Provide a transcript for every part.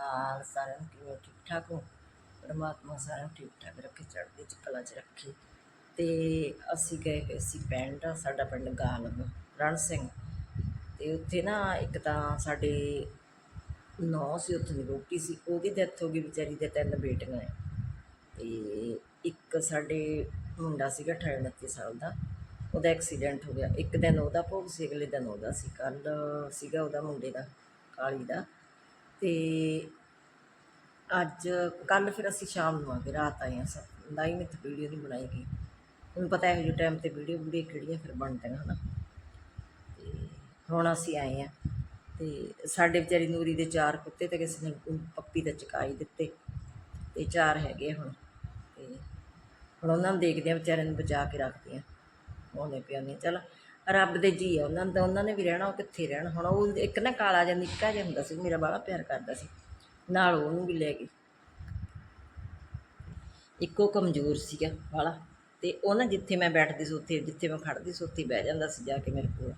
ਅਕਾਲ ਸਾਰਿਆਂ ਨੂੰ ਕਿਵੇਂ ਠੀਕ ਠਾਕ ਹੋ? ਪਰਮਾਤਮਾ ਸਾਰਿਆਂ ਨੂੰ ਠੀਕ ਠਾਕ ਰੱਖੇ, ਚੜ੍ਹਦੀ ਚ ਕਲਾ ਚ ਰੱਖੇ। ਤੇ ਅਸੀਂ ਗਏ ਹੋਏ ਸੀ ਪਿੰਡ, ਸਾਡਾ ਪਿੰਡ ਗਾਲਬ, ਰਣ ਸਿੰਘ। ਤੇ ਉੱਥੇ ਨਾ ਇੱਕ ਤਾਂ ਸਾਡੇ ਨੌ ਸੀ, ਉੱਥੇ ਦੀ ਰੋਟੀ ਸੀ, ਉਹਦੀ ਡੈਥ ਹੋ ਗਈ, ਵਿਚਾਰੀ ਦੇ ਤਿੰਨ ਬੇਟੀਆਂ ਹੈ ਤੇ ਇੱਕ ਸਾਡੇ ਮੁੰਡਾ ਸੀਗਾ 28 29 ਸਾਲ ਦਾ, ਉਹਦਾ ਐਕਸੀਡੈਂਟ ਹੋ ਗਿਆ। ਇੱਕ ਦਿਨ ਉਹਦਾ ਭੋਗ ਸੀ, ਅਗਲੇ ਦਿਨ ਉਹਦਾ ਸੀ ਕੱਲ ਸੀਗਾ ਉਹਦਾ ਮੁੰਡੇ ਦਾ, ਕਾਲੀ ਦਾ। ਅਤੇ ਅੱਜ, ਕੱਲ੍ਹ ਫਿਰ ਅਸੀਂ ਸ਼ਾਮ ਨੂੰ ਆ ਗਏ ਰਾਤ ਆਏ ਹਾਂ ਸਭ। ਲਾਈ ਮਿੱਥ ਵੀਡੀਓ ਨਹੀਂ ਬਣਾਈ ਗਈ। ਹੁਣ ਪਤਾ ਹੈ ਜੋ ਟਾਈਮ ਤੇ ਵੀਡੀਓ ਵੀਡੀਓ ਕਿਹੜੀਆਂ ਫਿਰ ਬਣਦੀਆਂ, ਹਨਾ? ਅਤੇ ਹੁਣ ਅਸੀਂ ਆਏ ਹਾਂ। ਅਤੇ ਸਾਡੇ ਵਿਚਾਰੀ ਨੂਰੀ ਦੇ ਚਾਰ ਕੁੱਤੇ ਤੇ ਕਿਸੇ ਨੇ ਪੱਪੀ ਦਾ ਚਕਾਈ ਦਿੱਤੇ। ਤੇ ਚਾਰ ਹੈਗੇ ਆ ਹੁਣ। ਤੇ ਹੁਣ ਉਹਨਾਂ ਨੂੰ ਦੇਖਦੇ ਆ ਵਿਚਾਰਿਆਂ ਨੂੰ ਬਚਾ ਕੇ ਰੱਖਦੇ ਆ ਉਹਨੇ ਪਿਆਨੇ ਚਲ ਰੱਬ ਦੇ ਜੀ ਆ ਉਹਨਾਂ ਦਾ, ਉਹਨਾਂ ਨੇ ਵੀ ਰਹਿਣਾ, ਉਹ ਕਿੱਥੇ ਰਹਿਣ? ਹੁਣ ਉਹ ਇੱਕ ਨਾ ਕਾਲਾ ਜਿਹਾ, ਨਿੱਕਾ ਜਿਹਾ ਹੁੰਦਾ ਸੀ, ਮੇਰਾ ਬੜਾ ਪਿਆਰ ਕਰਦਾ ਸੀ। ਨਾਲ ਉਹਨੂੰ ਵੀ ਲੈ ਗਈ ਇੱਕੋ ਕਮਜ਼ੋਰ ਸੀਗਾ ਵਾਲਾ ਤੇ ਉਹ ਨਾ ਜਿੱਥੇ ਮੈਂ ਬੈਠਦੀ ਸੀ, ਉੱਥੇ, ਜਿੱਥੇ ਮੈਂ ਖੜਦੀ ਸੀ, ਉੱਥੇ ਬਹਿ ਜਾਂਦਾ ਸੀ ਜਾ ਕੇ ਮੇਰੇ ਕੋਲ।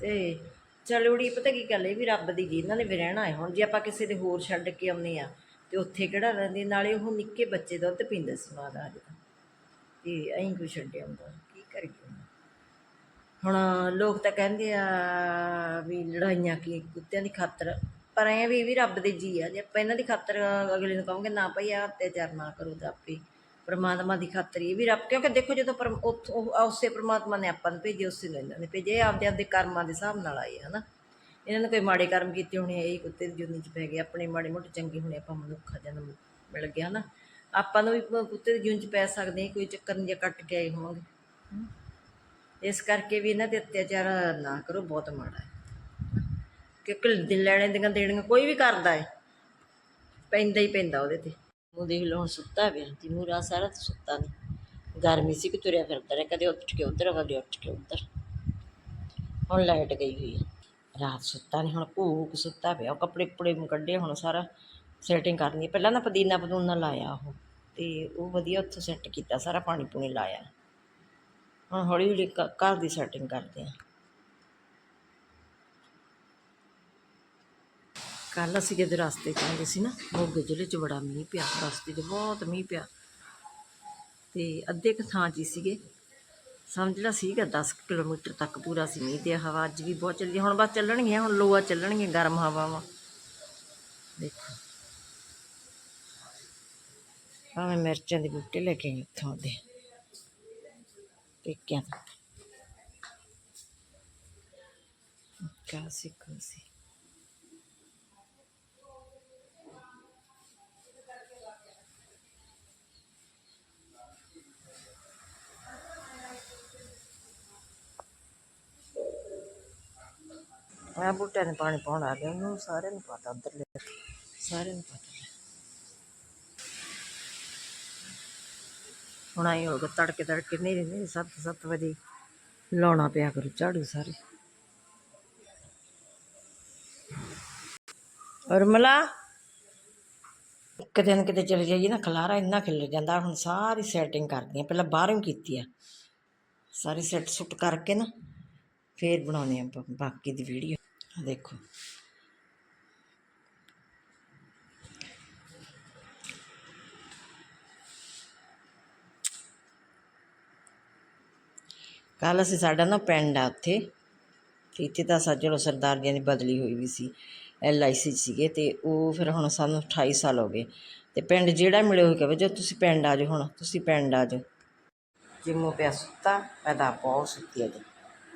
ਤੇ ਚਲੋੜੀ ਪਤਾ ਕੀ ਗੱਲ ਹੈ ਵੀ ਰੱਬ ਦੀ ਜੀ, ਇਹਨਾਂ ਨੇ ਵੀ ਰਹਿਣਾ ਹੈ। ਹੁਣ ਜੇ ਆਪਾਂ ਕਿਸੇ ਦੇ ਹੋਰ ਛੱਡ ਕੇ ਆਉਂਦੇ ਆ ਤੇ ਉੱਥੇ ਕਿਹੜਾ ਰਹਿੰਦੇ? ਨਾਲੇ ਉਹ ਨਿੱਕੇ ਬੱਚੇ ਦੁੱਧ ਪੀਂਦੇ ਸੀ ਮਾਂ ਦਾ ਹਜੇ ਤਾਂ। ਤੇ ਐਂ ਕੋਈ ਛੱਡਿਆ ਹੁੰਦਾ? ਹੁਣ ਲੋਕ ਤਾਂ ਕਹਿੰਦੇ ਆ ਵੀ ਲੜਾਈਆਂ ਕੀ ਕੁੱਤਿਆਂ ਦੀ ਖਾਤਰ, ਪਰ ਐਂ ਵੀ ਇਹ ਵੀ ਰੱਬ ਦੇ ਜੀ ਆ। ਜੇ ਆਪਾਂ ਇਹਨਾਂ ਦੀ ਖਾਤਰ ਅਗਲੇ ਨੂੰ ਕਹੋਗੇ, ਨਾ ਭਾਈ ਆ ਅਤਿਆਚਾਰ ਨਾ ਕਰੋ ਤਾਂ ਆਪੇ ਪਰਮਾਤਮਾ ਦੀ ਖਾਤਰ ਇਹ ਵੀ ਰੱਬ, ਕਿਉਂਕਿ ਦੇਖੋ ਜਦੋਂ ਪਰ ਉਸੇ ਪਰਮਾਤਮਾ ਨੇ ਆਪਾਂ ਨੂੰ ਭੇਜੇ, ਉਸੇ ਨੂੰ ਇਹਨਾਂ ਨੇ ਭੇਜੇ। ਇਹ ਆਪਦੇ ਆਪਦੇ ਕਰਮਾਂ ਦੇ ਹਿਸਾਬ ਨਾਲ ਆਏ ਹਨਾ। ਇਹਨਾਂ ਨੇ ਕੋਈ ਮਾੜੇ ਕਰਮ ਕੀਤੇ ਹੋਣੇ ਇਹ ਕੁੱਤੇ ਦੀ ਜੁਨੀ ਚ ਪੈ ਗਏ, ਆਪਣੇ ਮਾੜੇ ਮੋਟੇ ਚੰਗੇ ਹੋਣੇ, ਆਪਾਂ ਮਨੁੱਖਾ ਜਨਮ ਮਿਲ ਗਿਆ ਨਾ ਆਪਾਂ ਨੂੰ ਵੀ ਕੁੱਤੇ ਦੀ ਜੁਨ ਚ ਪੈ ਸਕਦੇ ਕੋਈ ਚੱਕਰ ਨਹੀਂ ਜੇ ਕੱਟ ਕੇ ਆਏ ਹੋਵਾਂਗੇ। ਇਸ ਕਰਕੇ ਵੀ ਇਹਨਾਂ ਤੇ ਅਤਿਆਚਾਰ ਨਾ ਕਰੋ, ਬਹੁਤ ਮਾੜਾ ਹੈ। ਕਿਉਂਕਿ ਦਿਲ ਲੈਣੇ ਦੀਆਂ ਦੇਣੀਆਂ ਕੋਈ ਵੀ ਕਰਦਾ ਹੈ ਪੈਂਦਾ ਹੀ ਪੈਂਦਾ ਉਹਦੇ ਤੇ। ਉਹ ਦੇਖ ਲਓ, ਹੁਣ ਸੁੱਤਾ ਪਿਆ ਤਿਮੂਰਾ ਸਾਰਾ ਸੁੱਤਾ ਨਹੀਂ ਗਰਮੀ ਸੀ ਕਿ ਤੁਰਿਆ ਫਿਰਦਾ ਰਿਹਾ, ਕਦੇ ਉੱਠ ਕੇ ਉੱਧਰ, ਕਦੇ ਉੱਠ ਕੇ ਉੱਧਰ। ਹੁਣ ਲਾਈਟ ਗਈ ਹੋਈ ਹੈ ਰਾਤ ਸੁੱਤਾ ਨਹੀਂ ਹੁਣ ਭੂਕ ਸੁੱਤਾ ਪਿਆ, ਉਹ ਕੱਪੜੇ ਕੁਪੜੇ ਕੱਢੇ, ਹੁਣ ਸਾਰਾ ਸੈਟਿੰਗ ਕਰਨੀ ਪਹਿਲਾਂ ਨਾ ਪੁਦੀਨਾ ਪਦੂਨਾ ਲਾਇਆ ਉਹ, ਤੇ ਉਹ ਵਧੀਆ ਉੱਥੇ ਸੈੱਟ ਕੀਤਾ, ਸਾਰਾ ਪਾਣੀ ਪੂਣੀ ਲਾਇਆ। ਹੁਣ ਹੌਲੀ ਹੌਲੀ ਕ- ਘਰ ਦੀ ਸੈਟਿੰਗ ਕਰਦੇ ਹਾਂ। ਕੱਲ ਅਸੀਂ ਜਦੋਂ ਰਸਤੇ 'ਚ ਆਉਂਦੇ ਸੀ ਨਾ, ਮੋਗੇ ਜ਼ਿਲ੍ਹੇ 'ਚ ਬੜਾ ਮੀਂਹ ਪਿਆ, ਰਸਤੇ 'ਚ ਬਹੁਤ ਮੀਂਹ ਪਿਆ। ਤੇ ਅੱਧੇ ਕੁ ਥਾਂ 'ਚ ਹੀ ਸੀਗੇ। ਸਮਝ ਲਾ ਸੀਗਾ 10 ਕਿਲੋਮੀਟਰ ਤੱਕ ਪੂਰਾ ਸੀ ਮੀਂਹ ਤੇ, ਹਵਾ ਅੱਜ ਵੀ ਬਹੁਤ ਚੱਲਦੀ ਹੁਣ ਬਸ ਚੱਲਣਗੀਆਂ, ਹੁਣ ਲੋਆ ਚੱਲਣਗੀਆਂ, ਗਰਮ ਹਵਾਵਾਂ। ਦੇਖੋ। ਭਾਵੇਂ ਮਿਰਚਾਂ ਦੇ ਬੂਟੇ ਲੈ ਕੇ ਆਈ ਉੱਥੋਂ ਦੇ ਪੇਕਿਆਂ ਤੋਂ ਕਾਸੀ ਕਾਸੀ ਆ ਬੂਟਿਆਂ ਨੇ ਪਾਣੀ ਪਾਉਣ ਆ ਗਿਆ ਉਹਨੂੰ ਸਾਰਿਆਂ ਨੂੰ ਪਤਾ ਉਧਰ ਲੈ ਸਾਰਿਆਂ ਨੂੰ ਪਤਾ ਹੁਣ ਆਈ ਹੋਗਾ ਤੜਕੇ ਤੜਕੇ ਨਹੀਂ ਨਹੀਂ ਸੱਤ ਸੱਤ ਵਜੇ ਲਾਉਣਾ ਪਿਆ ਕਰੂ ਝਾੜੂ ਸਾਰੇ। ਰਮਲਾ ਇੱਕ ਦਿਨ ਕਿਤੇ ਚਲੇ ਜਾਈਏ ਨਾ, ਖਲਾਰਾ ਇੰਨਾ ਖਿਲ ਜਾਂਦਾ, ਹੁਣ ਸਾਰੀ ਸੈਟਿੰਗ ਕਰਦੀ ਆ, ਪਹਿਲਾਂ ਬਾਹਰੋਂ ਕੀਤੀ ਆ। ਸਾਰੀ ਸੈੱਟ ਸੁੱਟ ਕਰਕੇ ਨਾ, ਫੇਰ ਬਣਾਉਣੇ ਆ ਬ- ਬਾਕੀ ਦੀ ਵੀਡੀਓ ਦੇਖੋ। ਕੱਲ ਅਸੀਂ ਸਾਡਾ ਨਾ ਪਿੰਡ ਆ ਉੱਥੇ, ਤੇ ਇੱਥੇ ਤਾਂ ਸਾ, ਚਲੋ ਸਰਦਾਰ ਜੀ ਦੀ ਬਦਲੀ ਹੋਈ ਵੀ ਸੀ, ਐਲ ਆਈ ਸੀ ਸੀਗੇ ਤੇ ਉਹ ਫਿਰ ਹੁਣ ਸਾਨੂੰ 28 ਸਾਲ ਹੋ ਗਏ। ਤੇ ਪਿੰਡ ਜਿਹੜਾ ਮਿਲੇ ਉਹ ਕਹੇ ਜੋ ਤੁਸੀਂ ਪਿੰਡ ਆ ਜਾਓ ਹੁਣ, ਤੁਸੀਂ ਪਿੰਡ ਆ ਜਾਓ। ਜਿੰਮੋ ਪਿਆ ਸੁੱਤਾ ਪੈਦਾ ਬਹੁਤ ਸੁੱਤੀ ਅਜੇ,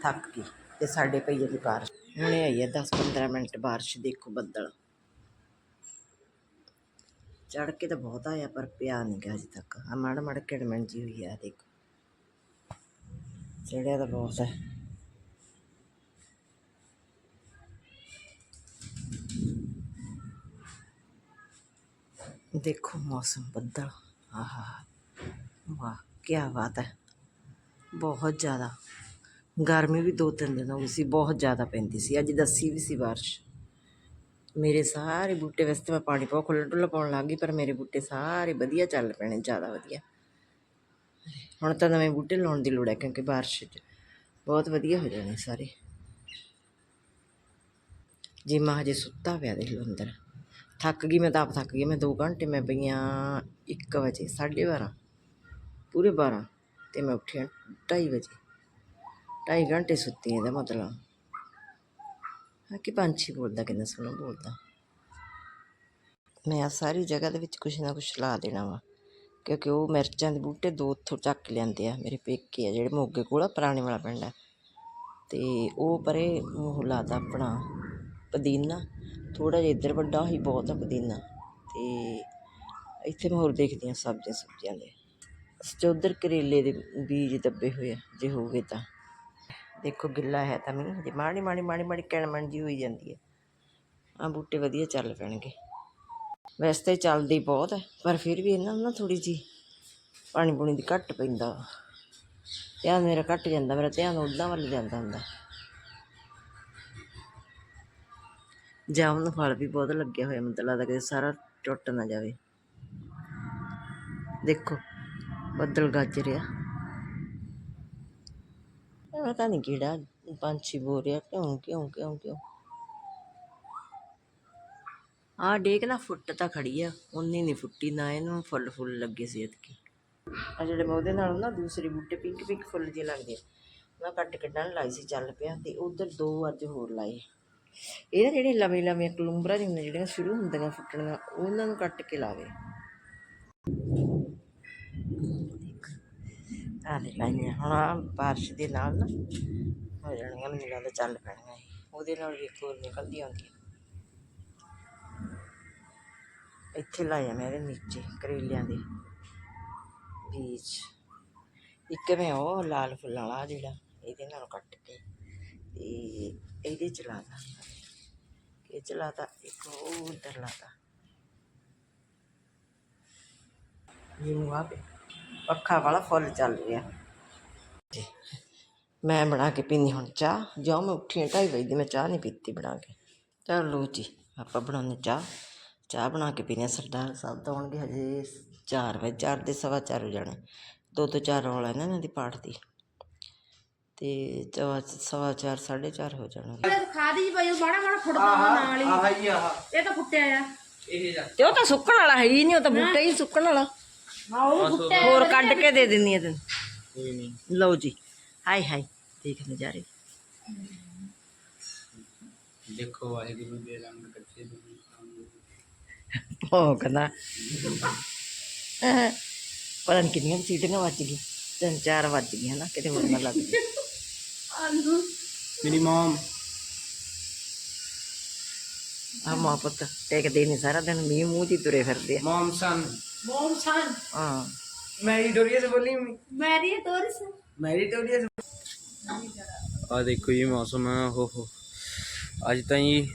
ਥੱਕ ਗਈ ਤੇ ਸਾਡੇ ਪਈਏ ਦੀ ਬਾਰਿਸ਼। ਹੁਣੇ ਆਈ ਹੈ 10 15 ਮਿੰਟ ਬਾਰਿਸ਼, ਦੇਖੋ ਬੱਦਲ। ਚੜ ਕੇ ਤਾਂ ਬਹੁਤ ਆਇਆ ਪਰ ਪਿਆ ਨਹੀਂ ਗਾ ਅਜੇ ਤੱਕ। ਆ ਮਾੜਾ ਮੜ ਕਿੜਮਣ ਜੀ ਹੋਈ ਆ, ਦੇਖੋ। ਚੜਿਆ ਤਾਂ ਬਹੁਤ ਹੈ ਦੇਖੋ ਮੌਸਮ ਬੱਦਲ ਆਹਾ ਵਾਹ ਕੀ ਬਾਤ ਹੈ ਬਹੁਤ ਜ਼ਿਆਦਾ ਗਰਮੀ ਵੀ ਦੋ ਤਿੰਨ ਦਿਨ ਹੋ ਗਈ ਸੀ ਬਹੁਤ ਜ਼ਿਆਦਾ ਪੈਂਦੀ ਸੀ ਅੱਜ ਦੱਸੀ ਵੀ ਸੀ ਬਾਰਿਸ਼ ਮੇਰੇ ਸਾਰੇ ਬੂਟੇ ਵੈਸੇ ਤਾਂ ਮੈਂ ਪਾਣੀ ਪਾਉ ਖੁੱਲ੍ਹ ਡੁੱਲਾ ਪਾਉਣ ਲੱਗ ਗਈ ਪਰ ਮੇਰੇ ਬੂਟੇ ਸਾਰੇ ਵਧੀਆ ਚੱਲ ਪੈਣੇ ਜ਼ਿਆਦਾ ਵਧੀਆ ਹੁਣ ਤਾਂ ਨਵੇਂ ਬੂਟੇ ਲਾਉਣ ਦੀ ਲੋੜ ਹੈ ਕਿਉਂਕਿ ਬਾਰਿਸ਼ 'ਚ ਬਹੁਤ ਵਧੀਆ ਹੋ ਜਾਣੇ ਸਾਰੇ। ਜਿਮਾ ਹਜੇ ਸੁੱਤਾ ਪਿਆ ਦੇਖ ਲਓ ਅੰਦਰ। ਥੱਕ ਗਈ ਮੈਂ ਤਾਂ ਆਪ ਥੱਕ ਗਈ, ਮੈਂ 2 ਘੰਟੇ ਮੈਂ ਪਈਆਂ 1 ਵਜੇ 12:30 ਪੂਰੇ 12 ਤੇ ਮੈਂ ਉੱਠਿਆ 2:30 ਵਜੇ। 2.5 ਘੰਟੇ ਸੁੱਤੀ ਇਹਦਾ ਮਤਲਬ। ਹਾਂ ਕਿ ਪੰਛੀ ਬੋਲਦਾ, ਕਿੰਨਾ ਸੋਹਣਾ ਬੋਲਦਾ। ਮੈਂ ਆ ਸਾਰੀ ਜਗ੍ਹਾ ਦੇ ਵਿੱਚ ਕੁਛ ਨਾ ਕੁਛ ਲਾ ਦੇਣਾ ਵਾ। ਕਿਉਂਕਿ ਉਹ ਮਿਰਚਾਂ ਦੇ ਬੂਟੇ ਦੋ ਉੱਥੋਂ ਚੱਕ ਕੇ ਲਿਆਂਦੇ ਆ, ਮੇਰੇ ਪੇਕੇ ਆ, ਜਿਹੜੇ ਮੋਗੇ ਕੋਲ ਆ, ਪੁਰਾਣੇ ਵਾਲਾ ਪਿੰਡ ਆ। ਅਤੇ ਉਹ ਪਰੇ ਉਹ ਲਾਤਾ ਆਪਣਾ ਪੁਦੀਨਾ, ਥੋੜ੍ਹਾ ਜਿਹਾ ਇੱਧਰ ਵੱਡਾ ਹੀ ਬਹੁਤ ਆ ਪੁਦੀਨਾ। ਅਤੇ ਇੱਥੇ ਮੈਂ ਹੋਰ ਦੇਖਦੀ ਹਾਂ ਸਬਜ਼ੀਆਂ, ਸੁਬਜ਼ੀਆਂ ਦੇ। ਤੇ ਉੱਧਰ ਕਰੇਲੇ ਦੇ ਬੀਜ ਦੱਬੇ ਹੋਏ ਆ, ਜੇ ਹੋਵੇ ਤਾਂ। ਦੇਖੋ ਗਿੱਲਾ ਹੈ ਤਾਂ ਮੀਂਹ, ਜੇ ਮਾੜੀ ਮਾੜੀ ਮਾੜੀ ਮਾੜੀ ਕਿਣਮਣ ਜੀ ਹੋਈ ਜਾਂਦੀ ਹੈ ਆ ਬੂਟੇ ਵਧੀਆ ਚੱਲ ਪੈਣਗੇ। ਵੈਸੇ ਤਾਂ ਇਹ ਚੱਲਦੀ ਬਹੁਤ ਹੈ, ਪਰ ਫਿਰ ਵੀ ਇਹਨਾਂ ਨੂੰ ਨਾ ਥੋੜੀ ਜੀ ਪਾਣੀ ਪੂਣੀ ਦੀ ਘੱਟ ਪੈਂਦਾ ਵਾ। ਧਿਆਨ ਮੇਰਾ ਘੱਟ ਜਾਂਦਾ, ਮੇਰਾ ਧਿਆਨ ਉੱਦਾਂ ਵੱਲ ਜਾਂਦਾ ਹੁੰਦਾ। ਜਾਮ ਨੂੰ ਫਲ ਵੀ ਬਹੁਤ ਲੱਗਿਆ ਹੋਇਆ ਮੈਨੂੰ ਤਾਂ ਲੱਗਦਾ ਕਿ ਸਾਰਾ ਟੁੱਟ ਨਾ ਜਾਵੇ। ਦੇਖੋ, ਬੱਦਲ ਗੱਜ ਰਿਹਾ। ਪਤਾ ਨਹੀਂ ਕਿਹੜਾ ਪੰਛੀ ਬੋਲ ਰਿਹਾ, ਕਿਉਂ ਕਿਉਂ ਕਿਉਂ ਕਿਉਂ। ਆਹ ਡੇਕ ਨਾ ਫੁੱਟ ਤਾਂ ਖੜੀ ਆ ਉਨੀ ਨਹੀਂ ਫੁੱਟੀ, ਨਾ ਇਹਨੂੰ ਫੁੱਲ ਫੁੱਲ ਲੱਗੇ ਸੀ ਇਤਕੀ ਆ ਜਿਹੜੇ ਮੈਂ ਉਹਦੇ ਨਾਲ ਨਾ ਦੂਸਰੇ ਬੂਟੇ ਪਿੰਕ ਪਿੰਕ ਫੁੱਲ ਜਿਹੇ ਲੱਗਦੇ ਆ, ਮੈਂ ਕੱਟ ਕੱਢਣ ਲਾਈ ਸੀ ਚੱਲ ਪਿਆ ਤੇ ਉਧਰ ਦੋ ਅੱਜ ਹੋਰ ਲਾਏ। ਇਹ ਨਾ ਜਿਹੜੇ ਲੰਮੇ ਲੰਮੇ ਕਲੂੰਬਰਾ ਜਿਹੇ ਜਿਹੜੀਆਂ ਸ਼ੁਰੂ ਹੁੰਦੀਆਂ ਫੁੱਟਣੀਆਂ, ਉਹਨਾਂ ਨੂੰ ਕੱਟ ਕੇ ਲਾਵੇ। ਆ ਲੈ ਲਾਈਆਂ ਹੁਣ ਆਹ ਬਾਰਿਸ਼ ਦੇ ਨਾਲ ਨਾ ਹੋ ਜਾਣਗੀਆਂ ਮੈਨੂੰ ਲੱਗਦਾ ਚੱਲ ਪੈਣਗੀਆਂ ਇਹ। ਉਹਦੇ ਨਾਲ ਵੀ ਇੱਕ ਹੋਰ ਨਿਕਲਦੀ ਆਉਂਦੀ। ਹੈ ਇੱਥੇ ਲਾਇਆ ਮੈਂ ਇਹਦੇ ਨੀਚੇ, ਕਰੇਲਿਆਂ ਦੇ ਬੀਜ। ਇੱਕ ਮੈਂ ਉਹ ਲਾਲ ਫੁੱਲਾਂ ਵਾਲਾ ਜਿਹੜਾ, ਇਹਦੇ ਨਾਲ ਕੱਟ ਕੇ ਤੇ ਇਹਦੇ ਚ ਲਾਤਾ ਇਹ ਚ ਲਾਤਾ ਇੱਕ ਉਹ ਉਧਰ ਲਾਤਾ ਜਿਹਨੂੰ ਆ ਪੱਖਾ ਵਾਲਾ ਫੁੱਲ ਚੱਲ ਰਿਹਾ। ਮੈਂ ਬਣਾ ਕੇ ਪੀਣੀ ਹੁਣ ਚਾਹ। ਜੋ ਮੈਂ ਉੱਠੀ ਹਾਂ, ਢਾਈ ਵਜੇ ਦੀ ਮੈਂ ਚਾਹ ਨਹੀਂ ਪੀਤੀ ਬਣਾ ਕੇ। ਚਲੋ ਜੀ, ਆਪਾਂ ਬਣਾਉਂਦੇ ਚਾਹ। ਚਾਹ ਬਣਾ ਕੇ ਪੀਣੇ ਸਰਦਾਰ ਸਾਹਿਬ ਤਾਂ ਆਉਣਗੇ ਹਜੇ 4 ਵਜੇ ਚਾਰ ਦੇ ਸਵਾ ਚਾਰ ਹੋ ਜਾਣੇ ਦੋ ਤੋਂ ਚਾਰ ਰੌਲਾ ਇਹਨਾਂ ਨੇ ਦੀ ਪਾਠ ਦੀ ਤੇ ਚਵਾ ਸਵਾ ਚਾਰ ਸਾਢੇ ਚਾਰ ਹੋ ਜਾਣਾ ਖਾਦੀ ਜੀ ਪਈ ਉਹ ਮਾੜਾ ਮਾੜਾ ਫੁੱਟਦਾ ਵਾ ਨਾਲ ਹੀ ਆਹ ਹੀ ਆਹ ਇਹ ਤਾਂ ਫੁੱਟਿਆ ਆ ਇਹ ਜਾ ਤੇ ਉਹ ਤਾਂ ਸੁੱਕਣ ਵਾਲਾ ਹੈ ਹੀ ਨਹੀਂ ਉਹ ਤਾਂ ਬੂਟਾ ਹੀ ਸੁੱਕਣ ਵਾਲਾ ਹਾਂ ਉਹ ਵੀ ਫੁੱਟਿਆ ਹੋਰ ਕੱਢ ਕੇ ਦੇ ਦਿੰਦੀ ਆ ਤੈਨੂੰ ਕੋਈ ਨਹੀਂ ਲਓ ਜੀ ਹਾਈ ਹਾਈ ਦੇਖ ਨਜ਼ਾਰੇ ਦੇਖੋ ਵਾਹਿਗੁਰੂ ਦੇ ਰੰਗ ਕੱਚੇ ਦੁਨੀਆ ਕਹਿੰਦਾ ਅਹ, ਪਤਾ ਨਹੀਂ ਕਿੰਨੀਆਂ ਕੁ ਸੀਟੀਆਂ ਵੱਜ ਗਈ ਤਿੰਨ ਚਾਰ ਵੱਜ ਗਈਆਂ ਨਾ ਕਿਤੇ ਹੋਰ ਨਾ ਲੱਗ ਜੇ ਮੇਰੀ ਮਮ ਆ ਮਾਂ ਪੁੱਤ ਟੇਕਦੇ ਨਹੀਂ ਸਾਰਾ ਦਿਨ ਮੀਂਹ ਮੂੰਹ 'ਚ ਹੀ ਤੁਰੇ ਫਿਰਦੇ ਆ। ਮਮ ਸਨ। ਮੋਮ ਸਨ? ਹਾਂ। ਮੈਰੀਟੋਰੀਆ ਸੇ ਬੋਲੀ ਮੈਰੀ ਤੋਰਸ ਮੈਰੀਟੋਰੀਆ ਸੇ ਆ ਦੇਖੋ ਜੀ ਮੌਸਮ ਹੋ ਹੋ। ਅੱਜ ਤਾਂ ਜੀ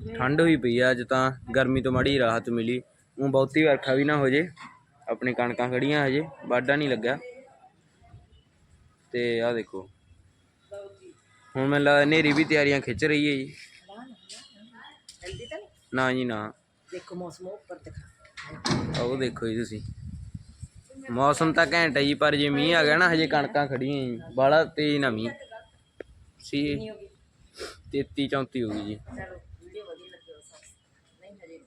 ਠੰਡ ਹੋਈ ਪਈ ਆ ਅੱਜ ਤਾਂ ਗਰਮੀ ਤੋਂ ਮਾੜੀ ਰਾਹਤ ਮਿਲੀ। ਉਹ ਬਹੁਤੀ ਵਰਖਾ ਵੀ ਨਾ ਹੋ ਜੇ ਆਪਣੀ ਕਣਕਾਂ ਖੜੀਆਂ ਹਜੇ ਵਾਢਾ ਨਹੀਂ ਲੱਗਾ ਤੇ ਆ ਦੇਖੋ ਹੁਣ ਮੈਨੂੰ ਲੱਗਦਾ ਹਨੇਰੀ ਵੀ ਤਿਆਰੀਆਂ ਖਿੱਚ ਰਹੀ ਹੈ ਜੀ। ਨਾ ਜੀ ਨਾ। ਦੇਖੋ ਮੌਸਮ ਉੱਪਰ ਦਿਖਾ। ਉਹ ਦੇਖੋ ਜੀ ਤੁਸੀਂ। ਮੌਸਮ ਤਾਂ ਘੈਂਟ ਹੈ ਜੀ ਪਰ ਜੇ ਮੀਂਹ ਆ ਗਿਆ ਨਾ ਹਜੇ ਕਣਕਾਂ ਖੜੀਆਂ ਜੀ ਬਾਲਾ ਤੇਜ਼ ਨਾ ਮੀਂਹ। ਸੀ। 33 34 ਹੋ ਗਈ ਜੀ ਚਲੋ ਵੀਡੀਓ ਵਧੀਆ ਲੱਗੀ ਹੋ ਸਭ ਨਹੀਂ ਹਜੇ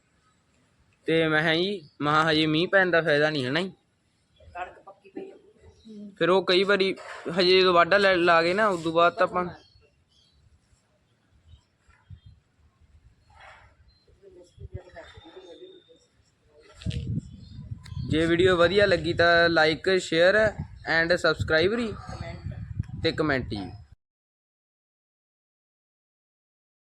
ਤੇ ਮੈਂ ਕਿਹਾ ਜੀ ਮਹਾ ਹਜੇ ਮੀਂਹ ਪੈਣ ਦਾ ਫਾਇਦਾ ਨਹੀਂ ਹੈ ਨਾ ਜੀ। ਕਣਕ ਪੱਕੀ ਪਈ ਆ। ਫਿਰ ਉਹ ਕਈ ਵਾਰੀ ਹਜੇ ਜਦੋਂ ਵਾਢਾ ਲੈ- ਲਾ ਗਏ ਨਾ ਉਦੋਂ ਬਾਅਦ ਤਾਂ ਆਪਾਂ ਜੇ ਵੀਡੀਓ ਵਧੀਆ ਲੱਗੀ ਤਾਂ ਲਾਈਕ ਸ਼ੇਅਰ ਐਂਡ ਸਬਸਕ੍ਰਾਈਬ ਤੇ ਕਮੈਂਟ ਜੀ